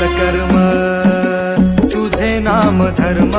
कर्म तुझे नाम धर्म